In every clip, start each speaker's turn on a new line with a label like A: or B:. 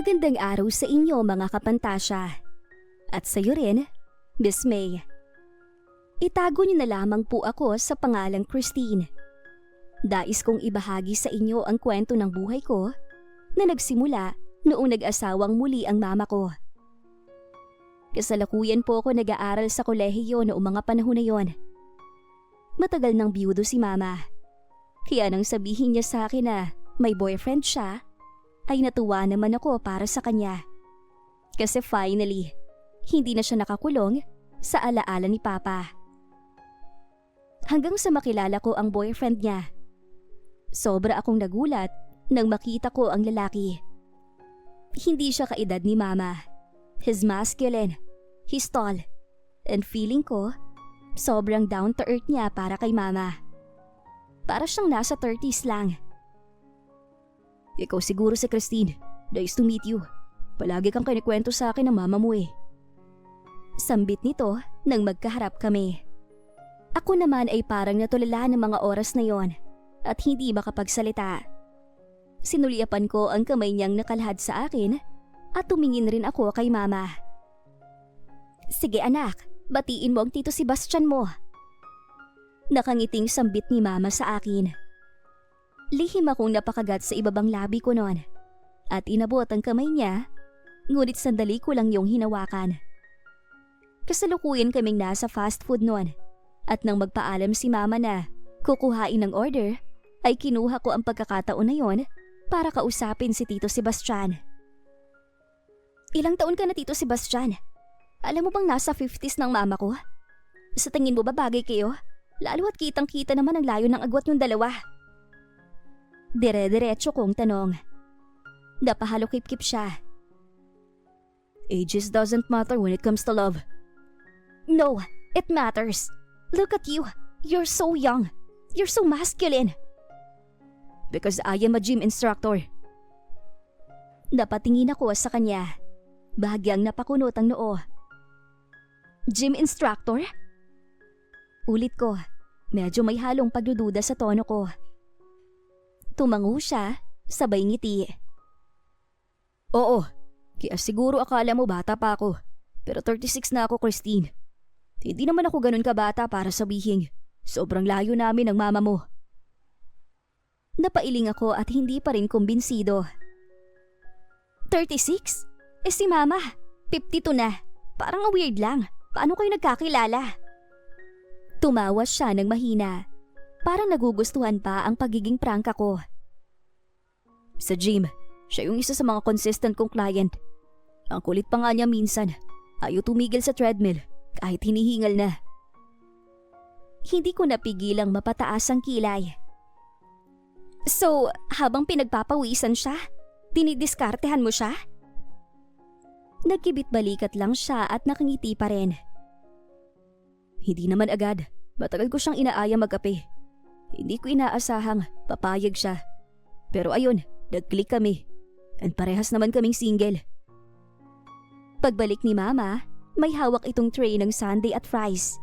A: Magandang araw sa inyo mga kapantasya. At sa iyo rin, Miss May. Itago niyo na lamang po ako sa pangalang Christine. Dais kong ibahagi sa inyo ang kwento ng buhay ko na nagsimula noong nag-asawang muli ang mama ko. Kasalukuyan po ako nag-aaral sa kolehiyo noong mga panahon na yon. Matagal nang biyudo si mama. Kaya nang sabihin niya sa akin na may boyfriend siya, ay natuwa naman ako para sa kanya. Kasi finally, hindi na siya nakakulong sa alaala ni Papa. Hanggang sa makilala ko ang boyfriend niya. Sobra akong nagulat nang makita ko ang lalaki. Hindi siya kaedad ni Mama. He's masculine, he's tall, and feeling ko, sobrang down to earth niya para kay Mama. Para siyang nasa 30s lang. Ikaw siguro si Christine. Nice to meet you. Palagi kang kinikwento sa akin ng mama mo eh. Sambit nito nang magkaharap kami. Ako naman ay parang natulala ng mga oras na yon at hindi makapagsalita. Sinuliapan ko ang kamay niyang nakalhad sa akin at tumingin rin ako kay mama. Sige anak, batiin mo ang tito Sebastian mo. Nakangiting sambit ni mama sa akin. Lihim akong napakagat sa ibabang labi ko noon at inabot ang kamay niya ngunit sandali ko lang yung hinawakan. Kasalukuyan kaming nasa fast food noon at nang magpaalam si mama na kukuhain ng order ay kinuha ko ang pagkakataon na yon para kausapin si Tito Sebastian. Ilang taon ka na Tito Sebastian? Alam mo bang nasa 50s ng mama ko? Sa tingin mo ba bagay kayo? Lalo at kitang kita naman ang layo ng agwat yung dalawa. Dire-diretso kong tanong. Napahalokip-kip siya. Ages doesn't matter when it comes to love. No, it matters. Look at you. You're so young. You're so masculine. Because I am a gym instructor. Napatingin ako sa kanya. Bahagyang napakunot ang noo. Gym instructor? Ulit ko. Medyo may halong pagdududa sa tono ko. Tumango siya, sabay ngiti. Oo, kaya siguro akala mo bata pa ako. Pero 36 na ako, Christine. Hindi naman ako ganun kabata para sabihin. Sobrang layo namin ng mama mo. Napailing ako at hindi pa rin kumbinsido. 36? Eh si mama, 52 na. Parang ang weird lang. Paano kayo nagkakilala? Tumawa siya ng mahina. Parang nagugustuhan pa ang pagiging prangka ko. Sa gym, siya yung isa sa mga consistent kong client. Ang kulit pa nga niya minsan. Ayaw tumigil sa treadmill kahit hinihingal na. Hindi ko napigilang mapataas ang kilay. So, habang pinagpapawisan siya, dinidiskartehan mo siya? Nagkibit balikat lang siya at nakangiti pa rin. Hindi naman agad. Matagal ko siyang inaaya mag-ape. Hindi ko inaasahang papayag siya. Pero ayun, nag-click kami. And parehas naman kaming single. Pagbalik ni mama, may hawak itong tray ng sundae at fries.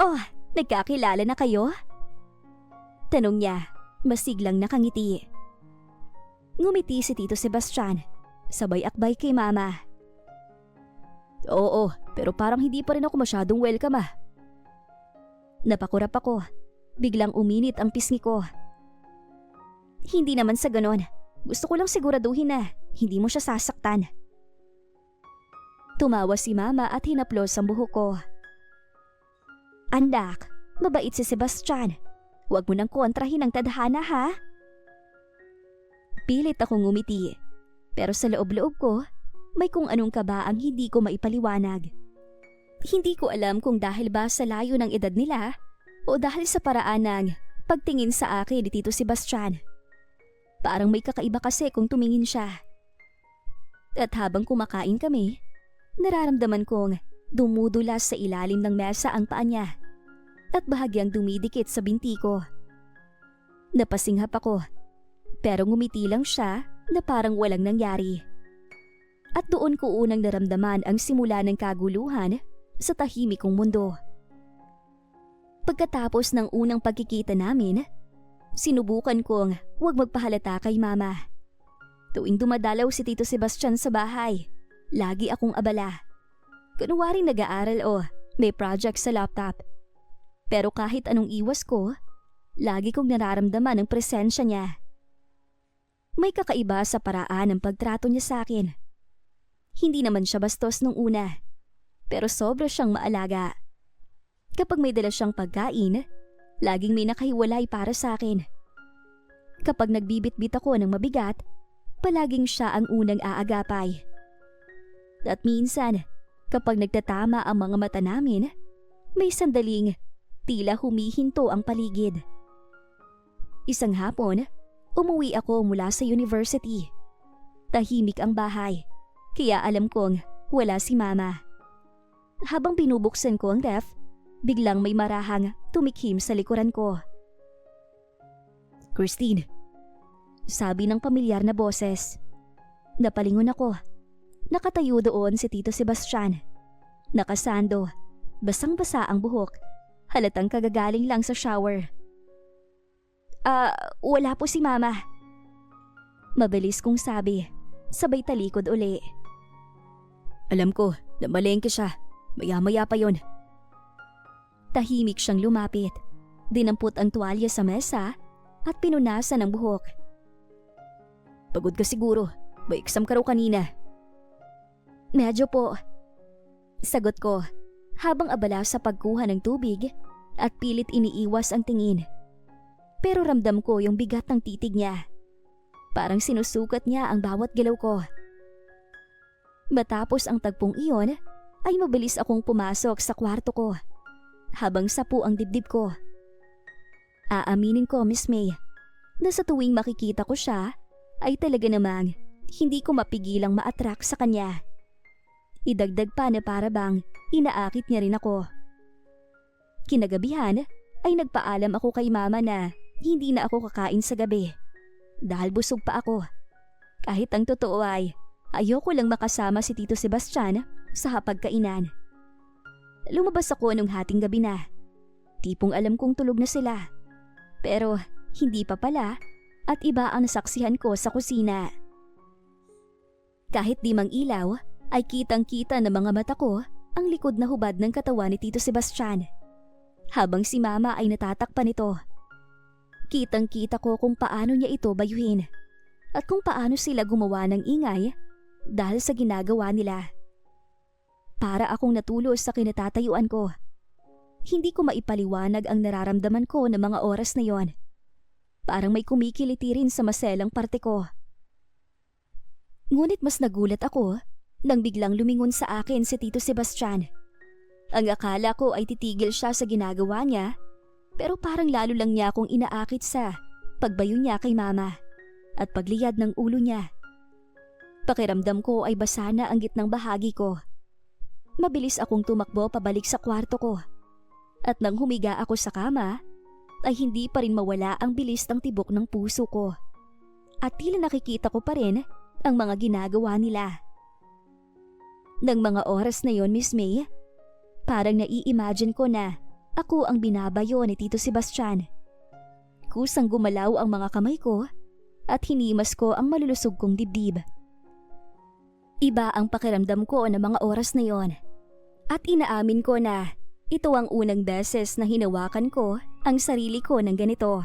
A: Oh, nagkakilala na kayo? Tanong niya, masiglang nakangiti. Ngumiti si Tito Sebastian, sabay akbay kay mama. Oo, pero parang hindi pa rin ako masyadong welcome ah. Napakurap ako. Biglang uminit ang pisngi ko. Hindi naman sa ganon. Gusto ko lang siguraduhin na hindi mo siya sasaktan. Tumawa si mama at hinaplos ang buhok ko. Anak, mabait si Sebastian. Huwag mo nang kontrahin ang tadhana ha. Pilit akong ngumiti. Pero sa loob-loob ko, may kung anong kaba ang hindi ko maipaliwanag. Hindi ko alam kung dahil ba sa layo ng edad nila o dahil sa paraan ng pagtingin sa akin ni Tito Sebastian. Parang may kakaiba kasi kung tumingin siya. At habang kumakain kami, nararamdaman kong dumudulas sa ilalim ng mesa ang paa niya at bahagyang dumidikit sa binti ko. Napasinghap ako pero ngumiti lang siya na parang walang nangyari. At doon ko unang naramdaman ang simula ng kaguluhan sa tahimik kong mundo. Pagkatapos ng unang pagkikita namin, sinubukan kong huwag magpahalata kay mama. Tuwing dumadalaw si Tito Sebastian sa bahay, lagi akong abala. Kunwari nag-aaral o may project sa laptop. Pero kahit anong iwas ko, lagi kong nararamdaman ang presensya niya. May kakaiba sa paraan ng pagtrato niya sa akin. Hindi naman siya bastos nung una, pero sobra siyang maalaga. Kapag may dala siyang pagkain, laging may nakahiwalay para sa akin. Kapag nagbibitbit ako ng mabigat, palaging siya ang unang aagapay. At minsan, kapag nagtatama ang mga mata namin, may sandaling tila humihinto ang paligid. Isang hapon, umuwi ako mula sa university. Tahimik ang bahay, kaya alam kong wala si mama. Habang binubuksan ko ang ref, biglang may marahang tumikhim sa likuran ko. Christine, sabi ng pamilyar na boses. Napalingon ako. Nakatayo doon si Tito Sebastian. Nakasando, basang-basa ang buhok. Halatang kagagaling lang sa shower. Ah, wala po si mama. Mabilis kong sabi, sabay talikod uli. Alam ko, namalengke siya. Maya-maya pa yon. Tahimik siyang lumapit. Dinampot ang tuwalya sa mesa at pinunasan ang buhok. Pagod ka siguro. May exam ka raw kanina. Medyo po. Sagot ko habang abala sa pagkuha ng tubig at pilit iniiwas ang tingin. Pero ramdam ko yung bigat ng titig niya. Parang sinusukat niya ang bawat galaw ko. Matapos ang tagpong iyon, ay mabilis akong pumasok sa kwarto ko. Habang sapu ang dibdib ko. Aaminin ko, Miss May, na sa tuwing makikita ko siya, ay talaga namang hindi ko mapigilang ma-attract sa kanya. Idagdag pa na para bang inaakit niya rin ako. Kinagabihan ay nagpaalam ako kay mama na hindi na ako kakain sa gabi dahil busog pa ako. Kahit ang totoo ay ayoko lang makasama si Tito Sebastian sa hapagkainan. Lumabas ako nung hating gabi na. Tipong alam kong tulog na sila. Pero hindi pa pala at iba ang nasaksihan ko sa kusina. Kahit di mang ilaw, ay kitang-kita ng mga mata ko ang likod na hubad ng katawan ni Tito Sebastian. Habang si Mama ay natatakpan nito. Kitang-kita ko kung paano niya ito bayuhin at kung paano sila gumawa ng ingay dahil sa ginagawa nila. Para akong natulos sa kinatatayuan ko. Hindi ko maipaliwanag ang nararamdaman ko ng mga oras na yon. Parang may kumikiliti rin sa maselang parte ko. Ngunit mas nagulat ako nang biglang lumingon sa akin si Tito Sebastian. Ang akala ko ay titigil siya sa ginagawa niya, pero parang lalo lang niya akong inaakit sa pagbayo niya kay mama at pagliyad ng ulo niya. Pakiramdam ko ay basa na ang gitnang bahagi ko. Mabilis akong tumakbo pabalik sa kwarto ko. At nang humiga ako sa kama, ay hindi pa rin mawala ang bilis ng tibok ng puso ko. At tila nakikita ko pa rin ang mga ginagawa nila. Nang mga oras na yon, Miss May, parang nai-imagine ko na ako ang binabayo ni Tito Sebastian. Kusang gumalaw ang mga kamay ko at hinimas ko ang malulusog kong dibdib. Iba ang pakiramdam ko ng mga oras na yon. At inaamin ko na ito ang unang beses na hinawakan ko ang sarili ko ng ganito.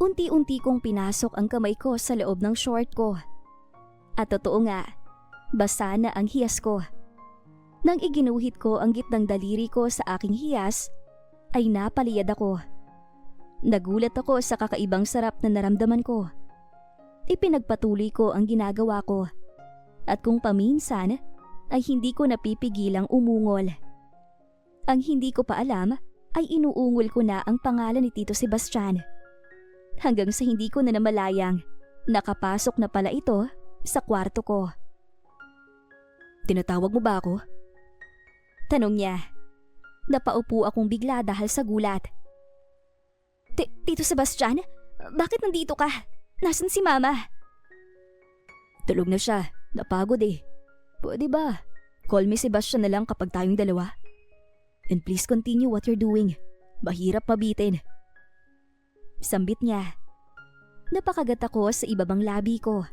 A: Unti-unti kong pinasok ang kamay ko sa loob ng short ko. At totoo nga, basa na ang hiyas ko. Nang iginuhit ko ang gitnang daliri ko sa aking hiyas, ay napaliyad ako. Nagulat ako sa kakaibang sarap na naramdaman ko. Ipinagpatuloy ko ang ginagawa ko. At kung paminsan, ay hindi ko napipigilang umungol. Ang hindi ko pa alam ay inuungol ko na ang pangalan ni Tito Sebastian. Hanggang sa hindi ko na namalayang, nakapasok na pala ito sa kwarto ko. Tinatawag mo ba ako? Tanong niya. Napaupo akong bigla dahil sa gulat. Tito Sebastian, bakit nandito ka? Nasaan si Mama? Tulog na siya. Napagod eh. Pwede ba? Call me Sebastian na lang kapag tayong dalawa. And please continue what you're doing. Mahirap mabitin. Sambit niya. Napakagat ako sa ibabang labi ko.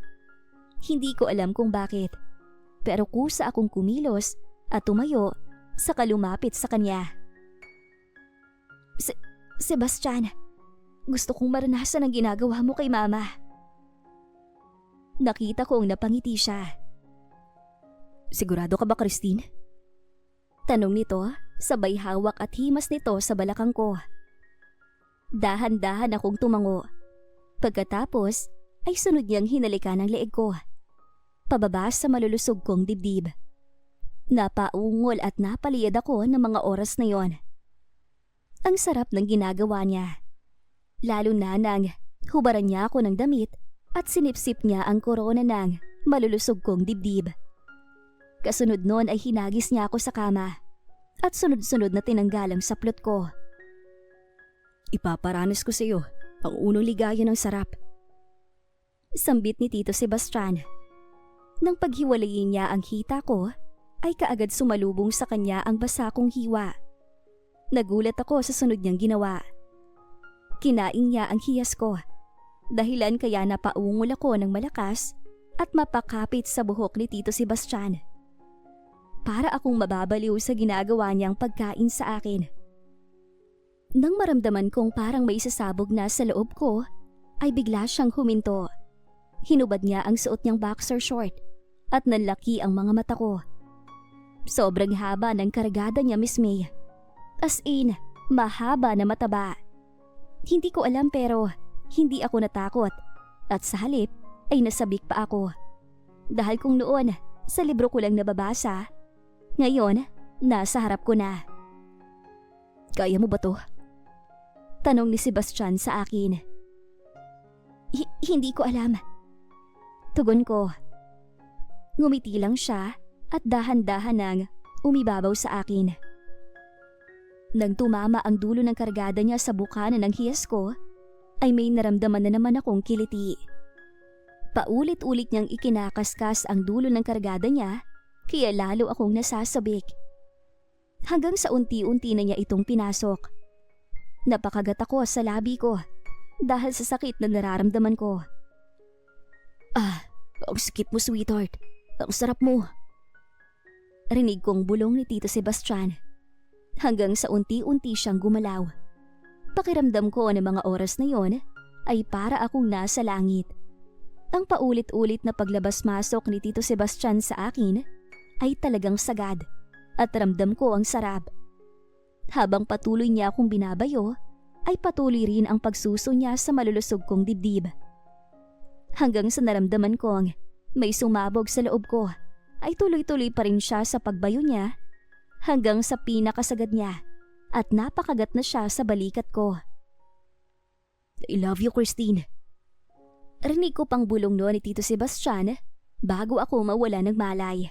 A: Hindi ko alam kung bakit. Pero kusa akong kumilos at tumayo sa kalumapit sa kanya. Se- Sebastian, gusto kong maranasan ang ginagawa mo kay mama. Nakita kong napangiti siya. Sigurado ka ba, Christine? Tanong nito, sabay hawak at himas nito sa balakang ko. Dahan-dahan akong tumango. Pagkatapos, ay sunod niyang hinalikan ang leeg ko. Pababa sa malulusog kong dibdib. Napaungol at napaliyad ako ng mga oras na yon. Ang sarap ng ginagawa niya. Lalo na nang hubaran niya ako ng damit at sinipsip niya ang korona ng malulusog kong dibdib. Kasunod noon ay hinagis niya ako sa kama at sunod-sunod na tinanggal ang saplot ko. Ipaparanas ko sa iyo ang unong ligaya ng sarap. Sambit ni Tito Sebastian. Nang paghiwalayin niya ang hita ko, ay kaagad sumalubong sa kanya ang basa kong hiwa. Nagulat ako sa sunod niyang ginawa. Kinain niya ang hiyas ko. Dahilan kaya napaungol ako ng malakas at mapakapit sa buhok ni Tito Sebastian. Para akong mababaliw sa ginagawa niyang pagkain sa akin. Nang maramdaman kong parang may sasabog na sa loob ko, ay bigla siyang huminto. Hinubad niya ang suot niyang boxer short at nanlaki ang mga mata ko. Sobrang haba ng kargada niya, Miss May. As in, mahaba na mataba. Hindi ko alam pero hindi ako natakot at sa halip ay nasabik pa ako. Dahil kung noon sa libro ko lang nababasa, ngayon nasa harap ko na. Kaya mo ba to? Tanong ni Sebastian sa akin. Hi- hindi ko alam. Tugon ko. Ngumiti lang siya at dahan-dahan nang umibabaw sa akin. Nang tumama ang dulo ng kargada niya sa bukana ng hiyas ko, ay may naramdaman na naman akong kiliti. Paulit-ulit niyang ikinakaskas ang dulo ng kargada niya, kaya lalo akong nasasabik. Hanggang sa unti-unti na niya itong pinasok. Napakagat ako sa labi ko dahil sa sakit na nararamdaman ko. Ah, ang skip mo sweetheart. Ang sarap mo. Rinig kong bulong ni Tito Sebastian. Hanggang sa unti-unti siyang gumalaw. Pakiramdam ko na mga oras na yon ay para akong nasa langit. Ang paulit-ulit na paglabas-masok ni Tito Sebastian sa akin ay talagang sagad at ramdam ko ang sarap. Habang patuloy niya akong binabayo, ay patuloy rin ang pagsuso niya sa malulusog kong dibdib. Hanggang sa naramdaman kong may sumabog sa loob ko, ay tuloy-tuloy pa rin siya sa pagbayo niya hanggang sa pinakasagad niya at napakagat na siya sa balikat ko. I love you, Christine. Rinig ko pang bulong noon ni Tito Sebastian bago ako mawala ng malay.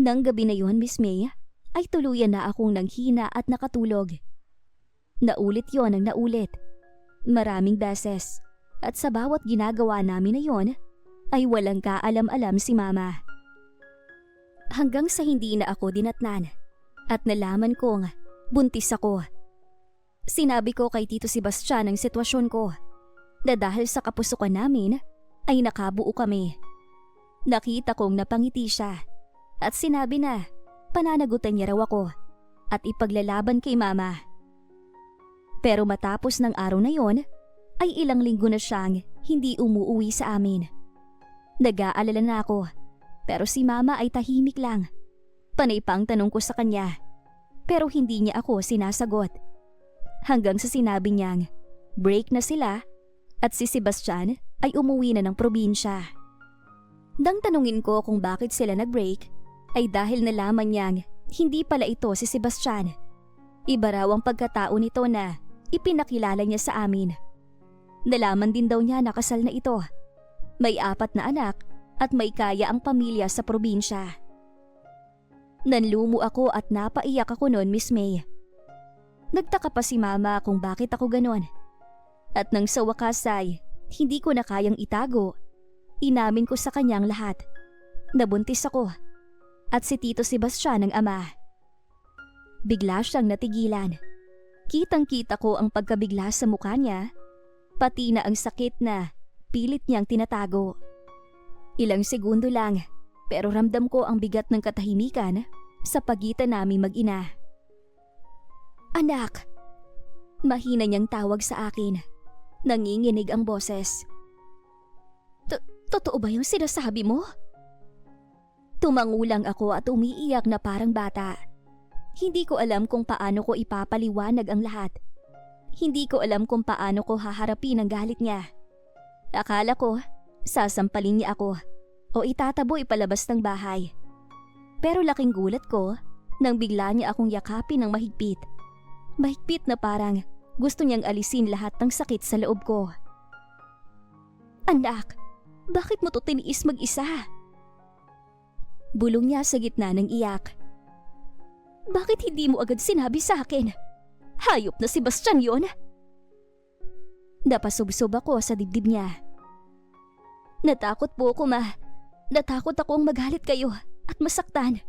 A: Nang gabi na yon, Miss May, ay tuluyan na akong nanghina at nakatulog. Naulit yon ang naulit. Maraming beses. At sa bawat ginagawa namin na yon, ay walang kaalam-alam si Mama. Hanggang sa hindi na ako dinatnan at nalaman kong buntis ako. Sinabi ko kay Tito Sebastian ang sitwasyon ko na dahil sa kapusukan namin ay nakabuo kami. Nakita kong napangiti siya at sinabi na pananagutan niya raw ako at ipaglalaban kay mama. Pero matapos ng araw na yon, ay ilang linggo na siyang hindi umuuwi sa amin. Nag-aalala na ako, pero si mama ay tahimik lang. Panay pang tanong ko sa kanya, pero hindi niya ako sinasagot. Hanggang sa sinabi niyang, break na sila at si Sebastian ay umuwi na ng probinsya. Nang tanungin ko kung bakit sila nag-break, ay dahil nalaman niyang hindi pala ito si Sebastian. Iba raw ang pagkatao nito na ipinakilala niya sa amin. Nalaman din daw niya na kasal na ito. May apat na anak at may kaya ang pamilya sa probinsya. Nanlumo ako at napaiyak ako noon, Miss May. Nagtaka pa si Mama kung bakit ako ganon. At nang sa wakas ay hindi ko na kayang itago, inamin ko sa kanyang lahat. Nabuntis ako at si Tito Sebastian ang ama. Bigla siyang natigilan. Kitang kita ko ang pagkabigla sa mukha niya pati na ang sakit na pilit niyang tinatago. Ilang segundo lang, pero ramdam ko ang bigat ng katahimikan sa pagitan namin mag-ina. Anak! Mahina niyang tawag sa akin. Nanginginig ang boses. "To- Totoo ba yung sinasabi mo? Tumangulang ako at umiiyak na parang bata. Hindi ko alam kung paano ko ipapaliwanag ang lahat. Hindi ko alam kung paano ko haharapin ang galit niya. Akala ko, sasampalin niya ako o itatabo ipalabas ng bahay. Pero laking gulat ko nang bigla niya akong yakapin ng mahigpit. Mahigpit na parang gusto niyang alisin lahat ng sakit sa loob ko. Anak, bakit mo to tiniis mag-isa? Bulong niya sa gitna ng iyak. Bakit hindi mo agad sinabi sa akin? Hayop na si Bastian yon. Napasubsob ako sa dibdib niya. Natakot po ako ma. Natakot akong magalit kayo at masaktan.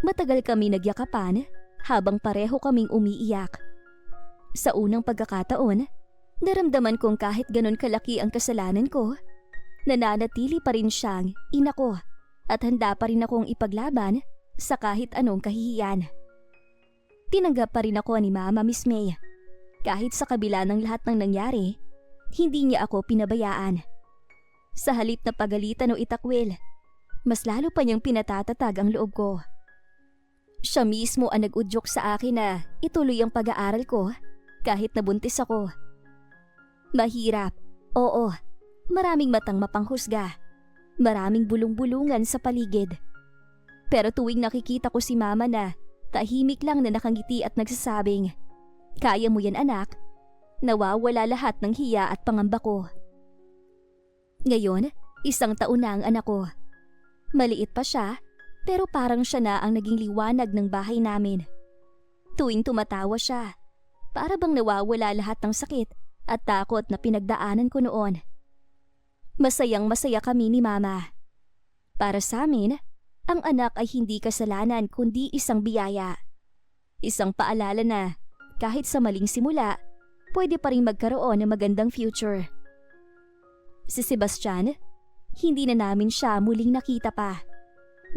A: Matagal kami nagyakapan habang pareho kaming umiiyak. Sa unang pagkakataon, naramdaman kong kahit ganon kalaki ang kasalanan ko, nananatili pa rin siyang ina ko at handa pa rin akong ipaglaban sa kahit anong kahihiyan. Tinanggap pa rin ako ni Mama Miss May. Kahit sa kabila ng lahat ng nangyari, hindi niya ako pinabayaan. Sa halip na pagalitan o itakwil, mas lalo pa niyang pinatatatag ang loob ko. Siya mismo ang nag-udyok sa akin na ituloy ang pag-aaral ko kahit nabuntis ako. Mahirap, oo, maraming matang mapanghusga, maraming bulong-bulungan sa paligid. Pero tuwing nakikita ko si mama na tahimik lang na nakangiti at nagsasabing, Kaya mo yan anak, nawawala lahat ng hiya at pangamba ko. Ngayon, isang taon na ang anak ko. Maliit pa siya, pero parang siya na ang naging liwanag ng bahay namin. Tuwing tumatawa siya, para bang nawawala lahat ng sakit at takot na pinagdaanan ko noon. Masayang masaya kami ni mama. Para sa amin, ang anak ay hindi kasalanan kundi isang biyaya. Isang paalala na kahit sa maling simula, pwede pa rin magkaroon ng magandang future. Si Sebastian, hindi na namin siya muling nakita pa.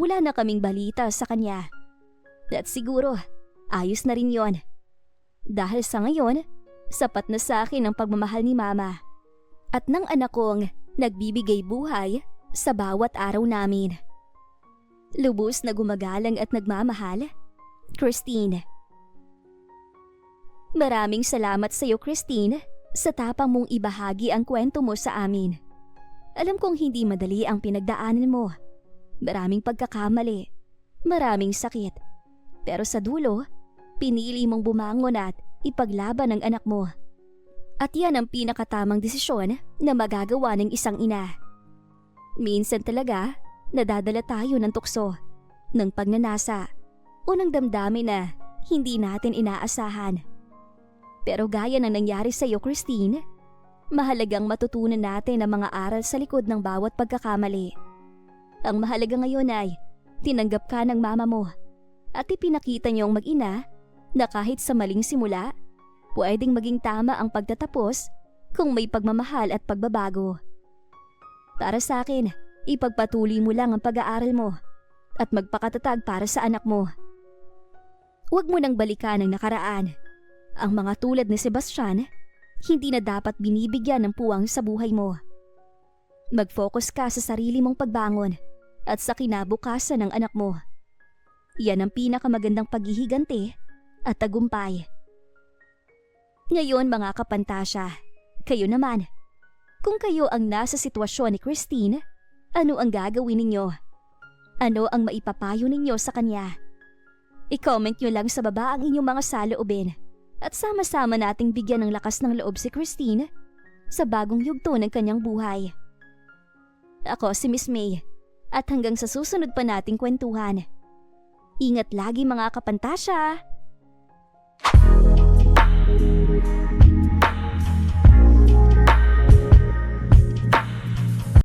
A: Wala na kaming balita sa kanya. At siguro, ayos na rin yon. Dahil sa ngayon, sapat na sa akin ang pagmamahal ni Mama. At ng anak kong nagbibigay buhay sa bawat araw namin. Lubos na gumagalang at nagmamahal, Christine. Maraming salamat sa iyo, Christine, sa tapang mong ibahagi ang kwento mo sa amin. Alam kong hindi madali ang pinagdaanan mo. Maraming pagkakamali, maraming sakit. Pero sa dulo, pinili mong bumangon at ipaglaban ang anak mo. At yan ang pinakatamang desisyon na magagawa ng isang ina. Minsan talaga, nadadala tayo ng tukso, ng pagnanasa, o ng damdamin na hindi natin inaasahan. Pero gaya ng nangyari sa iyo, Christine, mahalagang matutunan natin ang mga aral sa likod ng bawat pagkakamali. Ang mahalaga ngayon ay tinanggap ka ng mama mo at ipinakita niyong mag-ina na kahit sa maling simula, pwedeng maging tama ang pagtatapos kung may pagmamahal at pagbabago. Para sa akin, ipagpatuloy mo lang ang pag-aaral mo at magpakatatag para sa anak mo. Huwag mo nang balikan ang nakaraan. Ang mga tulad ni Sebastian, hindi na dapat binibigyan ng puwang sa buhay mo. Mag-focus ka sa sarili mong pagbangon at sa kinabukasan ng anak mo. Yan ang pinakamagandang paghihiganti at tagumpay. Ngayon mga kapantasya, kayo naman. Kung kayo ang nasa sitwasyon ni Christine, ano ang gagawin ninyo? Ano ang maipapayo ninyo sa kanya? I-comment nyo lang sa baba ang inyong mga saloobin at sama-sama nating bigyan ng lakas ng loob si Christine sa bagong yugto ng kanyang buhay. Ako si Miss May at hanggang sa susunod pa nating kwentuhan. Ingat lagi mga kapantasya!